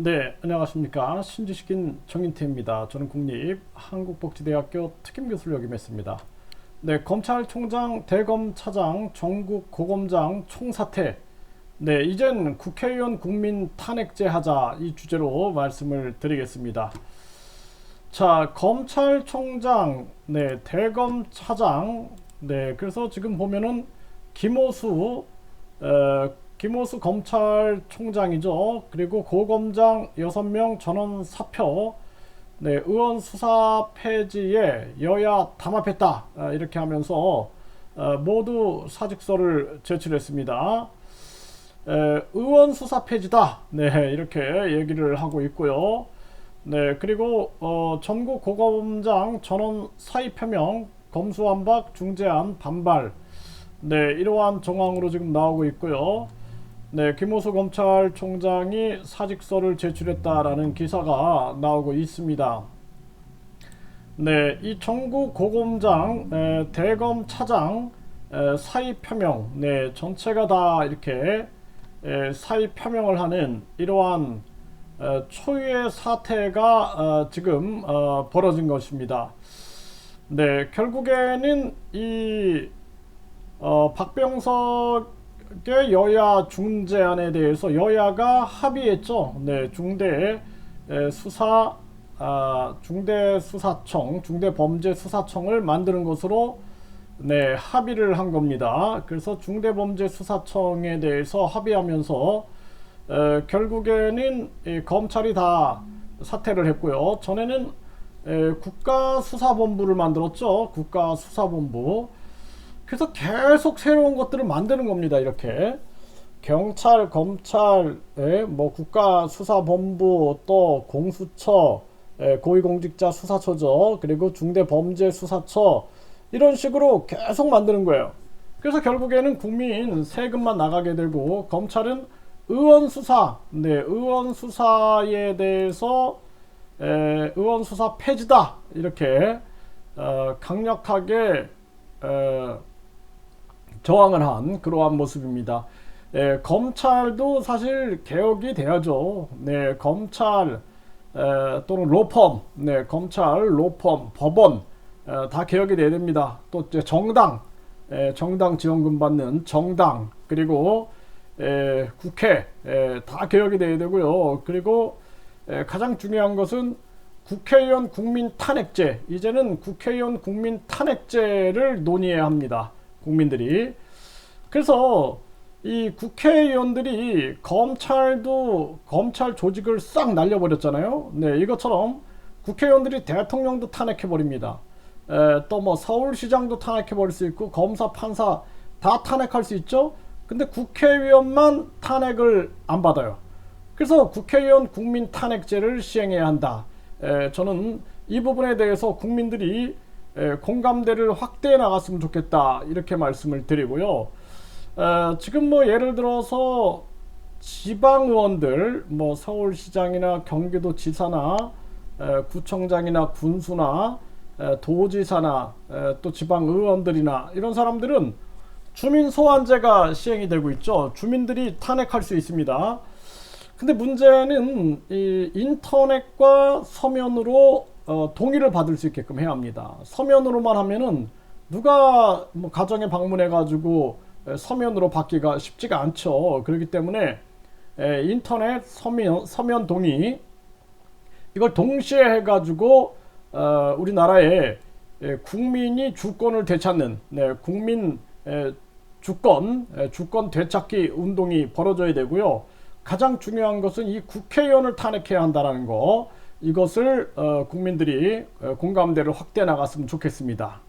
네, 안녕하십니까. 신지식인 정인태입니다. 저는 국립 한국복지대학교 특임교수를 역임했습니다. 네, 검찰총장, 대검차장, 전국 고검장 총사퇴. 네, 이젠 국회의원 국민 탄핵제 하자 이 주제로 말씀을 드리겠습니다. 자, 검찰총장, 네, 대검차장, 네, 그래서 지금 보면은 김호수, 어, 김호수 검찰총장이죠. 그리고 고검장 6명 전원 사표, 네, 의원 수사 폐지에 여야 담합했다. 아, 이렇게 하면서 어, 모두 사직서를 제출했습니다. 에, 의원 수사 폐지다. 네, 이렇게 얘기를 하고 있고요. 네, 그리고 어, 전국 고검장 전원 사의 표명, 검수완박 중재안 반발. 네, 이러한 정황으로 지금 나오고 있고요. 네, 김호수 검찰총장이 사직서를 제출했다라는 기사가 나오고 있습니다. 네, 이 전국 고검장, 에, 대검 차장 에, 사의 표명, 네, 전체가 다 이렇게 에, 사의 표명을 하는 이러한 어, 초유의 사태가 어, 지금 어, 벌어진 것입니다. 네, 결국에는 이 어, 박병석 의 여야 중재안에 대해서 여야가 합의했죠. 네, 중대 에, 수사 아, 중대 수사청, 중대 범죄 수사청을 만드는 것으로 네, 합의를 한 겁니다. 그래서 중대 범죄 수사청에 대해서 합의하면서 에, 결국에는 이 검찰이 다 사퇴를 했고요. 전에는 에, 국가수사본부를 만들었죠. 국가수사본부. 그래서 계속 새로운 것들을 만드는 겁니다. 이렇게 경찰, 검찰, 에, 뭐 국가수사본부, 또 공수처, 에, 고위공직자 수사처죠. 그리고 중대범죄수사처 이런 식으로 계속 만드는 거예요. 그래서 결국에는 국민 세금만 나가게 되고 검찰은 의원 수사, 네, 의원 수사에 대해서 에, 의원 수사 폐지다 이렇게 어, 강력하게 어, 저항을 한 그러한 모습입니다. 에, 검찰도 사실 개혁이 돼야죠. 네, 검찰 에, 또는 로펌, 네, 검찰, 로펌, 법원 에, 다 개혁이 돼야 됩니다. 또 정당, 에, 정당 지원금 받는 정당 그리고 에, 국회 에, 다 개혁이 돼야 되고요. 그리고 에, 가장 중요한 것은 국회의원 국민 탄핵제. 이제는 국회의원 국민 탄핵제를 논의해야 합니다. 국민들이. 그래서 이 국회의원들이 검찰도 검찰 조직을 싹 날려버렸잖아요. 네, 이것처럼 국회의원들이 대통령도 탄핵해 버립니다. 또 뭐 서울시장도 탄핵해 버릴 수 있고 검사 판사 다 탄핵할 수 있죠. 근데 국회의원만 탄핵을 안 받아요. 그래서 국회의원 국민 탄핵제를 시행해야 한다. 에, 저는 이 부분에 대해서 국민들이 에, 공감대를 확대해 나갔으면 좋겠다 이렇게 말씀을 드리고요. 에, 지금 뭐 예를 들어서 지방 의원들, 뭐 서울시장이나 경기도지사나 에, 구청장이나 군수나 에, 도지사나 에, 또 지방 의원들이나 이런 사람들은 주민 소환제가 시행이 되고 있죠. 주민들이 탄핵할 수 있습니다. 근데 문제는 이 인터넷과 서면으로 어, 동의를 받을 수 있게끔 해야 합니다. 서면으로만 하면은 누가 뭐 가정에 방문해 가지고 서면으로 받기가 쉽지가 않죠. 그렇기 때문에 에, 인터넷 서면 서면 동의 이걸 동시에 해 가지고 어, 우리나라에 에, 국민이 주권을 되찾는 네, 국민 에, 주권 에, 주권 되찾기 운동이 벌어져야 되고요. 가장 중요한 것은 이 국회의원을 탄핵해야 한다는 거 이것을 어, 국민들이 어, 공감대를 확대해 나갔으면 좋겠습니다.